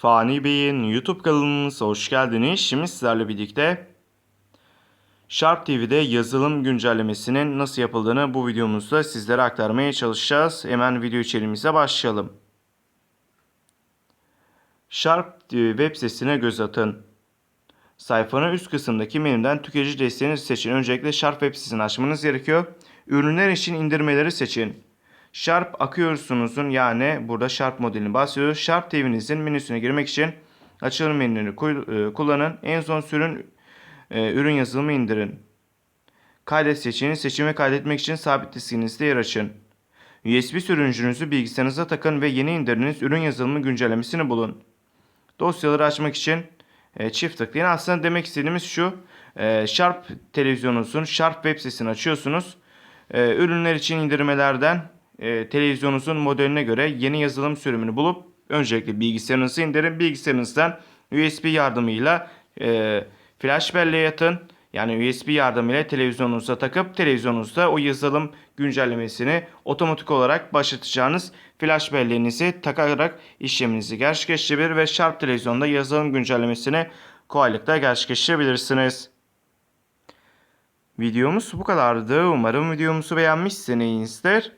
Fani Bey'in YouTube kanalımıza hoş geldiniz. Şimdi sizlerle birlikte Sharp TV'de yazılım güncellemesinin nasıl yapıldığını bu videomuzda sizlere aktarmaya çalışacağız. Hemen video içeriğimize başlayalım. Sharp TV web sitesine göz atın. Sayfanın üst kısımdaki menüden tüketici desteğini seçin. Öncelikle Sharp web sitesini açmanız gerekiyor. Ürünler için indirmeleri seçin. Sharp akıyorsunuzun yani burada Sharp modelini bahsediyoruz. Sharp TV'nizin menüsüne girmek için açılım menülerini kuy- e, kullanın. En son sürün e, ürün yazılımı indirin. Kaydet seçeneğini seçin ve kaydetmek için sabit diskinizde yer açın. USB sürücünüzü bilgisayarınıza takın ve yeni indirdiğiniz ürün yazılımı güncellemesini bulun. Dosyaları açmak için e, çift tıklayın. Aslında demek istediğimiz şu. Sharp televizyonunuzun Sharp web sitesini açıyorsunuz. Ürünler için indirmelerden e, televizyonunuzun modeline göre yeni yazılım sürümünü bulup öncelikle bilgisayarınızı indirin. Bilgisayarınızdan USB yardımıyla e, flash belleğe atın. Yani USB yardımıyla televizyonunuza takıp televizyonunuzda o yazılım güncellemesini otomatik olarak başlatacağınız flash belleğinizi takarak işleminizi gerçekleştirebilir ve Sharp televizyonda yazılım güncellemesini kolaylıkla gerçekleştirebilirsiniz. Videomuz bu kadardı. Umarım videomuzu beğenmişsinizdir.